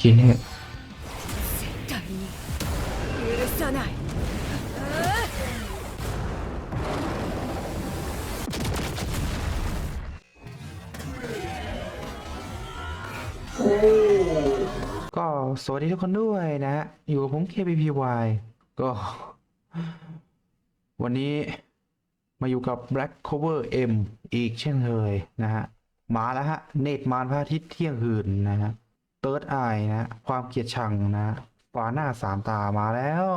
ชิ้นให้ก็สวัสดีทุกคนด้วยนะอยู่กับผม KBPY ก็ วันนี้มาอยู่กับ Black Cover M อีกเช่นเคยนะฮะ มาแล้วฮะ เนตมารพระอาทิตย์เที่ยงคืนนะฮะ Third Eye นะ ความเกลียดชังนะฟ้าหน้าสามตามาแล้ว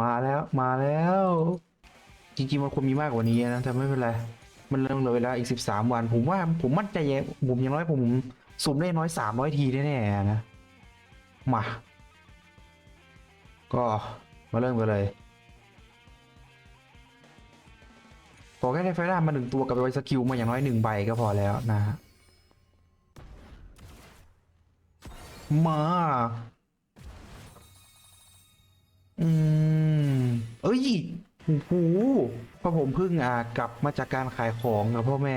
มาแล้วมาแล้ว จริงๆมันควรมีมากกว่านี้นะแต่ไม่เป็นไรมันเริ่มเหลือเวลาอีกสิบสามวัน ผมว่าผมมั่นใจผมอย่างน้อยผมสุ่มได้น้อยสามร้อยทีแน่ๆนะมาก็มาเริ่มกันเลยขอแค่ได้ไฟล่ามาหนึ่งตัวกับไวสกิลมาอย่างน้อยหนึ่งใบก็พอแล้วนะฮะ มา อืม เอ้ยโอ้โหพอผมเพิ่งอากลับมาจากการขายของนะพ่อแม่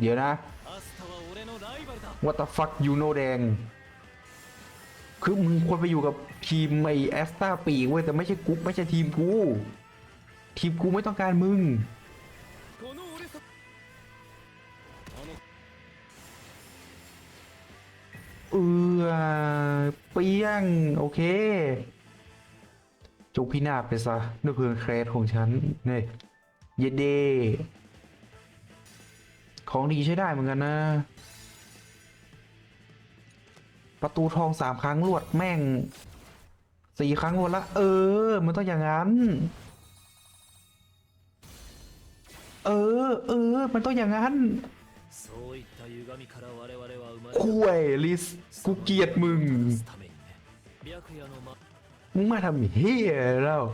เดี๋ยวนะ What the fuck you know แดง คือมึงควรไปอยู่กับทีมไอแอสตาปีกเว้ยแต่ไม่ใช่กูไม่ใช่ทีมกู ทีมกูไม่ต้องการมึง เออเปียง โอเคจงพินาศไปซะด้วยเพลิงแครสของฉันเนี่ยเยเด ของดีใช้ได้เหมือนกันนะ ประตูทองสามครั้งรวดแม่งสี่ครั้งรวดละ เออ มันต้องอย่างนั้น เออ เออ มันต้องอย่างนั้น คุยลิสกูเกียดมึง มึงมาทำเฮียแล้ว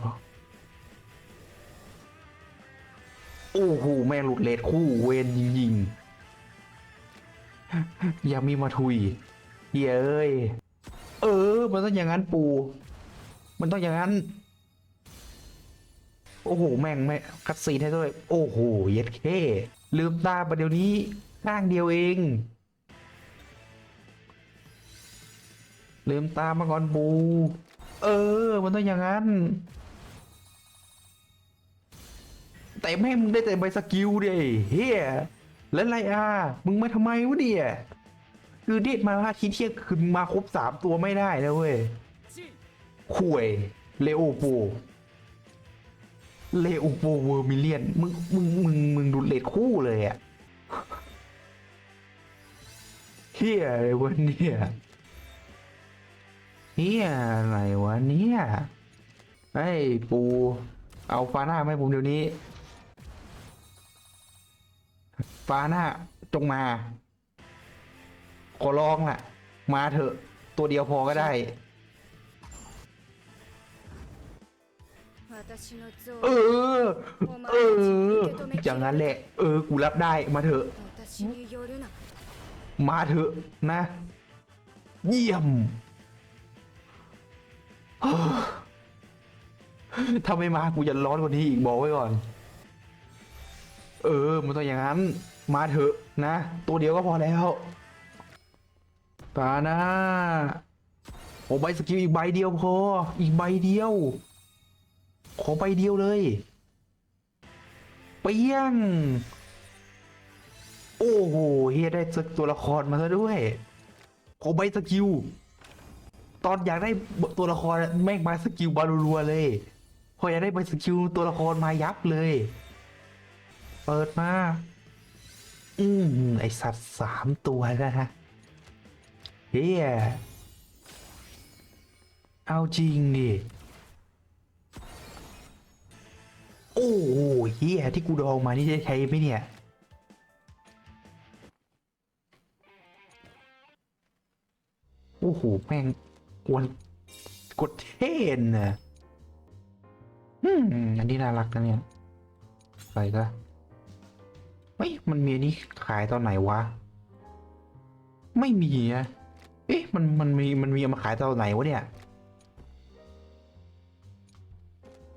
โอ้โหแม่งหลุดเลดคู่เวนยิงๆยามีมาทุยเฮยเอ้ย เออ มันต้องอย่างนั้นปู มันต้องอย่างนั้น โอ้โห แม่งแม่กัดซีนให้ด้วย โอ้โห เย็ดเค้ลืมตาประเดี๋ยวนี้ ข้างเดียวเองลืมตามาก่อนปู เออ มันต้องอย่างนั้น แต่แม่มึงได้แต่ใบสกิลเดิเฮียแล้วไรอะมึงมาทำไมวะเนี่ยคือเดทมาพระอาทิตย์เที่ยงคืนมาครบสามตัวไม่ได้นะเว้ยข่วย เลโอโปเลโอโปเวอร์มิเลียน มึง มึง มึง มึงดูเลดคู่เลยอะ เฮียอะไรวะเนี่ยเฮียอะไรวะเนี่ยไอ้ปู เอาฟาหน้าให้ผมเดี๋ยวนี้ ฟาหน้าจงมาขอร้องล่ะ มาเถอะ ตัวเดียวพอก็ได้ เออ เอออย่างนั้นแหละ เออ กูรับได้ มาเถอะ มาเถอะนะ เยี่ยมถ้าไม่มากูจะร้อนกว่านี้อีกบอกไว้ก่อน เออ มันต้องอย่างนั้น มาเถอะนะ ตัวเดียวก็พอแล้วปานะโอ้ใบสกิลอีกใบเดียวพอ อีกใบเดียว ขอใบเดียวเลยเปียง โอ้โหเฮียได้สักตัวละครมาซะด้วยขอใบสกิล ตอนอยากได้ตัวละครแม่งมาสกิลบารัวๆเลย พออยากได้ใบสกิลตัวละครมายับเลย เปิดมา อืมไอสัตว์สามตัวนะฮะเฮียเอาจริงดิโอ้โหเฮียที่กูดองมานี่จะใช้ไหมเนี่ย อ้โหแม่งกวนกดเท่นนะอืมอันนี้น่ารักนะเนี่ยใส่ซะเฮ้ยมันมีอันนี้ขายตอนไหนวะ ไม่มีนะเอ๊ะมันมันมีมันมีเอามาขายตอนไหนวะเนี่ย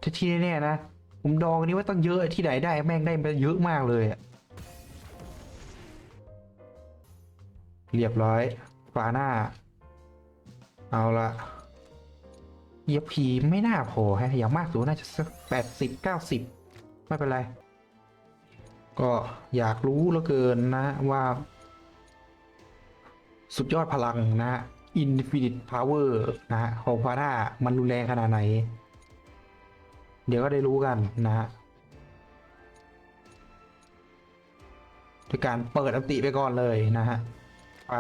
ที่ที่แน่ๆนะผมดองนี้ว่าต้องเยอะที่ไหนได้แม่งได้มาเยอะมากเลยเรียบร้อยฝาหน้า เอาละเยียบพีไม่น่าพอฮะอย่างมากสุดน่าจะสักแปดสิบเก้าสิบไม่เป็นไร ก็อยากรู้เหลือเกินนะว่า สุดยอดพลังนะฮะ Infinite Power นะฮะของฟาร่ามันรุนแรงขนาดไหน เดี๋ยวก็ได้รู้กันนะฮะด้วยการเปิดอันติไปก่อนเลยนะฮะ ไป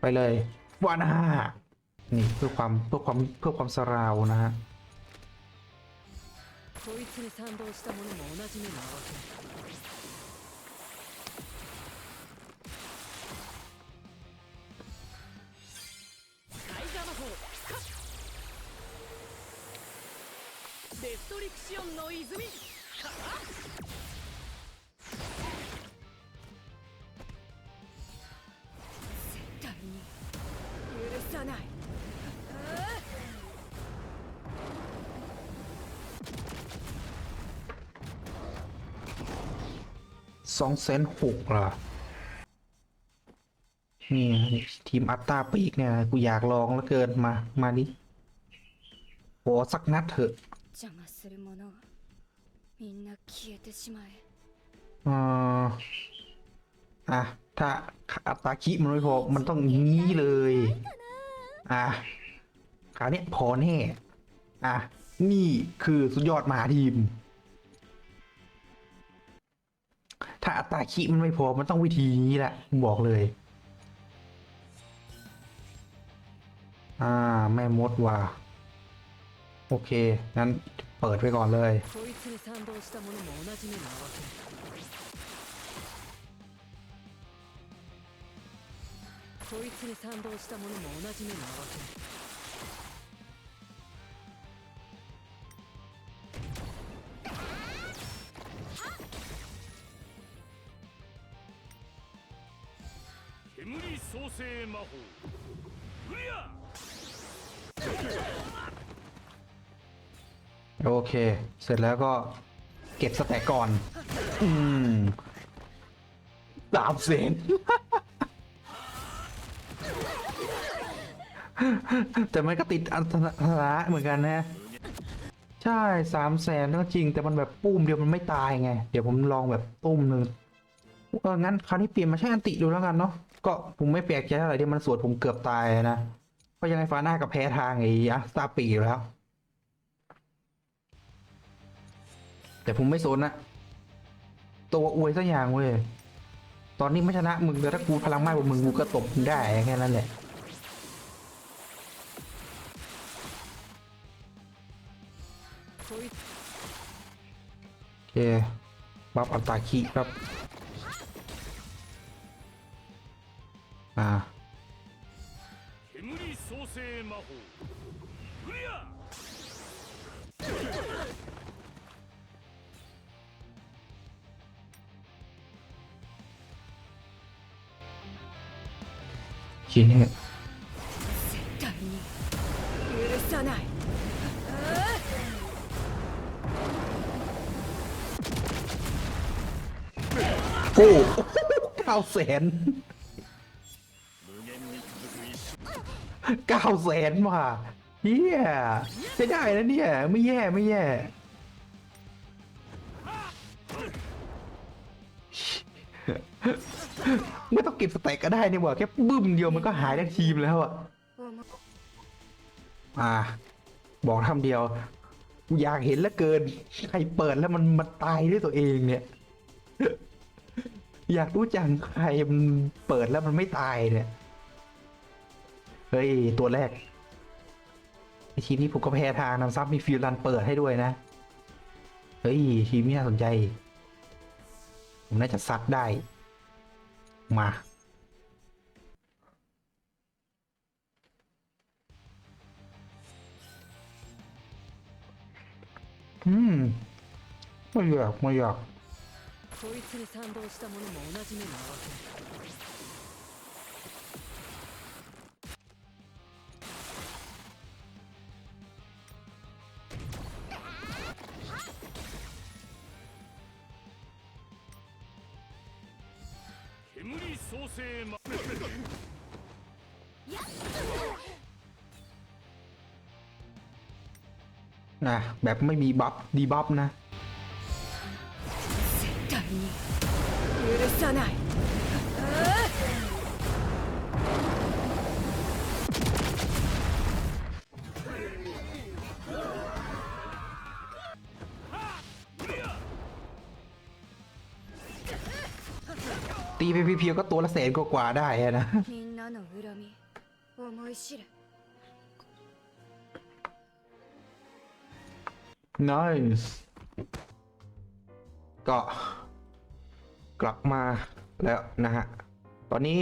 ไปเลย ฟาน่านี่เพื่อความเพื่อความเพื่อความสราวนะฮะ こいつに賛同した者も同じ目に遭わせるスカイガ魔法かデストリクシオンの泉 สองแสนหกเหรอนี่ทีมอัตตาปีกเนี่ยกูอยากลองแล้วเกินมา มาดิขอสักนัดเถอะอ่าอะถ้าอัตตาคิมันไม่พอ มันต้องงี้เลย อะคราวนี้พอแน่ อะ นี่คือสุดยอดมหาทีม ถ้าอัตตาคิมันไม่พอ มันต้องวิธีนี้แหละบอกเลย อ่า แม่มดว่ะ โอเค งั้นเปิดไปก่อนเลย こいつに賛同した者も同じ目に遭わせるこいつに賛同した者も同じ目に遭わせ る煙創生魔法うりゃ โอเค เสร็จแล้วก็เก็บสแต็กก่อน อืมสามเซน แต่มันก็ติดอันตรายเหมือนกันนะ ใช่สามแสนก็จริง แต่มันแบบปุ้มเดียวมันไม่ตายไง เดี๋ยวผมลองแบบตุ้มหนึ่งเอองั้นคราวนี้เปลี่ยนมาใช้อันติดูแล้วกันเนาะ ก็ผมไม่แปลกใจเท่าไหร่ที่มันสวดผมเกือบตายนะก็ยังไงฟ้าหน้ากับแพ้ทางไอ้อัสตาปีอยู่แล้ว แต่ผมไม่โซนนะตัวอวยสักอย่างเว้ยตอนนี้ไม่ชนะมึงแต่ถ้ากูพลังมากกว่ามึงกูก็ตบมึงได้แค่นั้นแหละโอเคบัฟอัตตาคีครับ อ่าชิ้นนี้โอ้เก้าแสน เก้าแสนว่ะเฮียใช้ได้นะเนี่ย ไม่แย่ไม่แย่ ไม่ต้องเก็บสแต็กก็ได้นี่หว่า แค่บึ้มเดียวมันก็หายทั้งทีมแล้วอะおもอ่าบอกคำเดียวอยากเห็นเหลือเกิน ใครเปิดแล้วมันมันตายด้วยตัวเองเนี่ย อยากรู้จังใครมันเปิดแล้วมันไม่ตายเนี่ย เฮ้ย ตัวแรกไอทีมนี้ผมก็แพ้ทางนำซับมีฟิลรันเปิดให้ด้วยนะ เฮ้ย ทีมนี้น่าสนใจ ผมน่าจะซัดได้ มา อืม ไม่อยากไม่อยาก こいつに賛同した者も同じ目に遭わせ 性まนะแบบไม่มีบัฟดีบัฟนะ ตีไปเพียวๆก็ตัวละแสนกว่าๆได้อะนะ みんなの恨み思い知れ nice ก็กลับมาแล้วนะฮะ ตอนนี้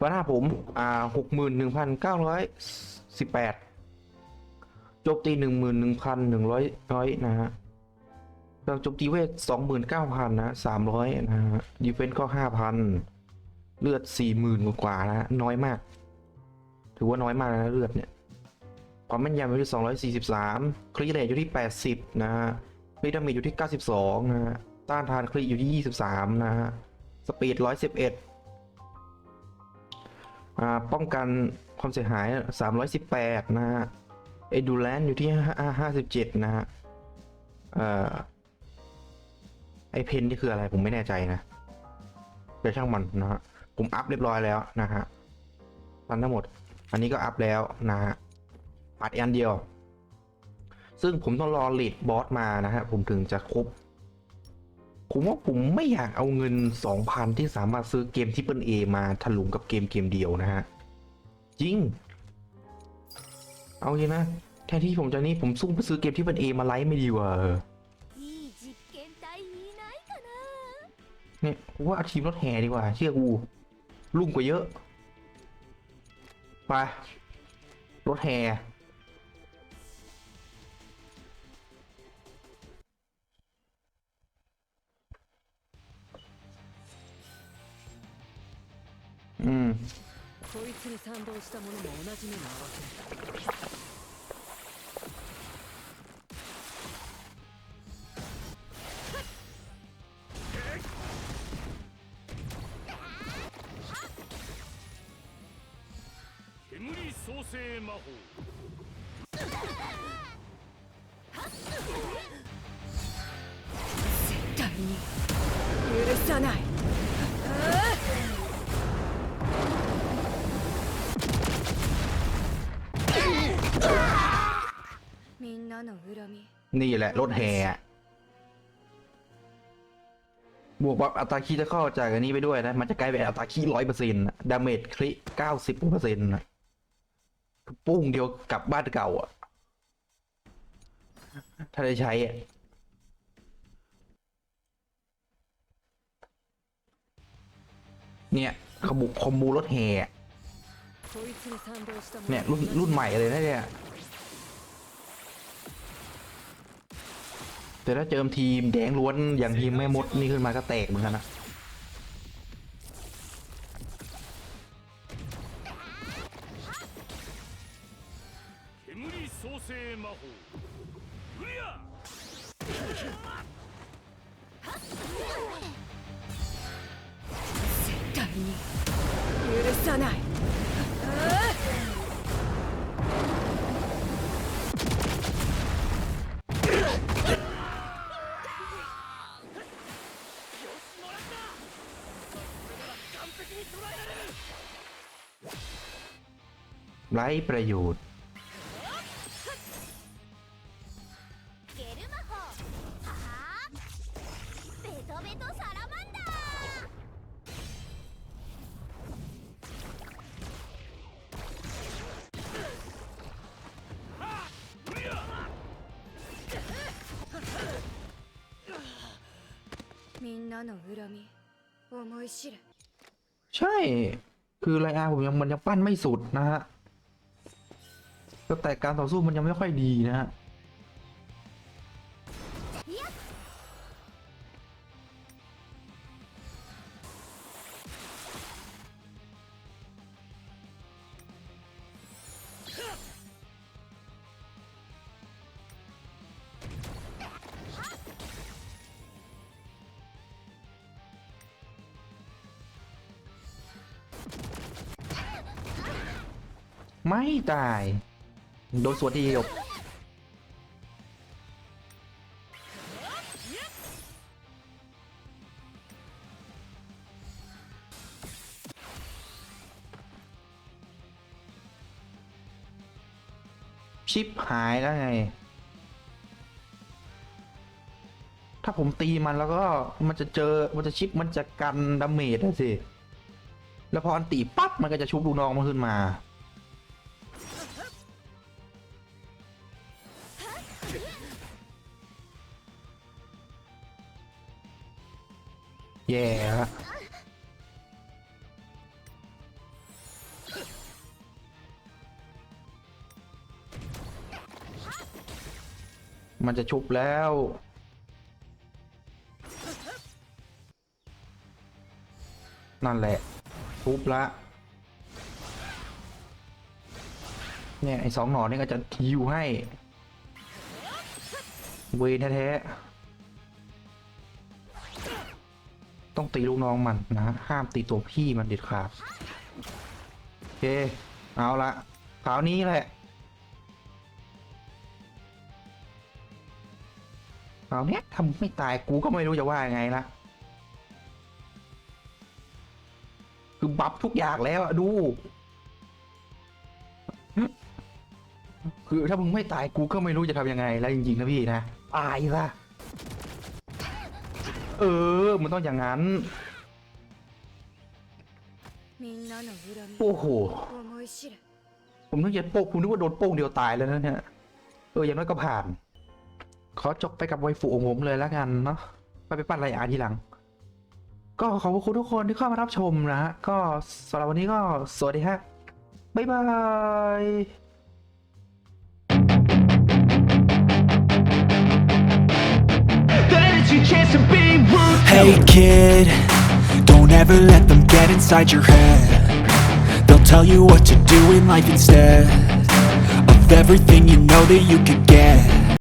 วันหน้าผม อ่าหกหมื่นหนึ่งพันเก้าร้อยสิบแปดโจมตีหนึ่งหมื่นหนึ่งพันหนึ่งร้อยร้อยนะฮะ เราโจมตีเวทสองหมื่นเก้าพันนะสามร้อยนะฮะดีเฟนส์ก็ห้าพันเลือดสี่หมื่นกว่านะฮะน้อยมาก ถือว่าน้อยมากนะเลือดเนี่ยความแม่นยำอยู่ที่243คลีเรทอยู่ที่80นะฮะคลีดามจอยู่ที่92นะฮะต้านทานคลีอยู่ที่23นะฮะสปีด111อ่าป้องกันความเสียหาย318นะฮะเอดูแลนอยู่ที่57นะฮะเอ่อ ไอเพนนี่คืออะไรผมไม่แน่ใจนะเดี๋ยวช่างมันนะฮะผมอัพเรียบร้อยแล้วนะฮะตันทั้งหมด อันนี้ก็อัพแล้วนะฮะปัดอันเดียว ซึ่งผมต้องรอเลดบอสมานะฮะผมถึงจะครบผมว่าผมไม่อยากเอาเงิน 2,000 ที่สามารถซื้อเกมที่เป็นเอมาถลุงกับเกมเกมเดียวนะฮะ จริง เอาจริงนะแทนที่ผมจะนี่ผมสู้ไปซื้อเกมที่เป็นเอมาไลฟ์ไม่ดีกว่าเออ เนี่ยผมว่าเอาทีมรถแห่ดีกว่า เชื่อกูลุ่มกว่าเยอะ ไป รถแห่ อืม こいつに賛同した者も同じ目に遭わせる 煙創生魔法絶対に許さないみんなの恨み นี่แหละ รถแห่อะบวกแบบอัตราคีจะเข้าจากอันนี้ไปด้วยนะ มันจะกลายเป็นอัตราคีร้อยเปอร์เซ็นต์ดาเมจคลิเก้าสิบเปอร์เซ็นต์นะ ปุ้งเดียวกลับบ้านเก่าอะ ถ้าได้ใช้อะเนี่ยขบุคอมบูรถแห่เนี่ย รุ่นรุ่นใหม่เลยนะเนี่ยแต่ถ้าเจอทีมแดงล้วนอย่างทีมแม่มดนี่ขึ้นมาก็แตกเหมือนกันนะ 創生魔法無理や絶対に許さないไร้ประโยชน์ ベトベトサラマンダー無理やみんなの恨み思い知れ ใช่ คือไรอาผมยังมันยังปั้นไม่สุดนะฮะก็แต่การต่อสู้มันยังไม่ค่อยดีนะฮะ ไม่ตาย โดนสวนทีเดียวชิปหายแล้วไง ถ้าผมตีมันแล้วก็มันจะเจอ มันจะชิป มันจะกันดาเมจอะสิ แล้วพออันตีปั๊บมันก็จะชุบลูกน้องมันขึ้นมา มันจะชุบแล้ว นั่นแหละทุบละเนี่ย ไอ้สองหนอนนี่ก็จะฮิวให้ เวนแท้ๆต้องตีลูกน้องมันนะ ห้ามตีตัวพี่มันเด็ดขาดโอเค เอาละคราวนี้แหละ ราวเนี้ยถ้ไม่ตายกูก็ไม่รู้จะว่าไงละคือบับทุกอย่างแล้วดู คือถ้ามึงไม่ตายกูก็ไม่รู้จะทำยังไง แล้วจริงๆนะพี่นะตายละเออ มันต้องอย่างนั้นโอ้โหผมนึกจะโป๊งคุณนึกว่าโดนโป้งเดียวตายแล้วนะเนี่ยเอออย่างน้อยก็ผ่าน ขอจบไปกับไวฟูของผมเลยแล้วกันเนาะไปไปปั้นไรอาทีหลัง ก็ขอบคุณทุกคนที่เข้ามารับชมนะฮะ ก็สำหรับวันนี้ก็สวัสดีฮะ บ๊ายบาย Hey kid, don't ever let them get inside your head. They'll tell you what to do in life instead of everything you know that you could get.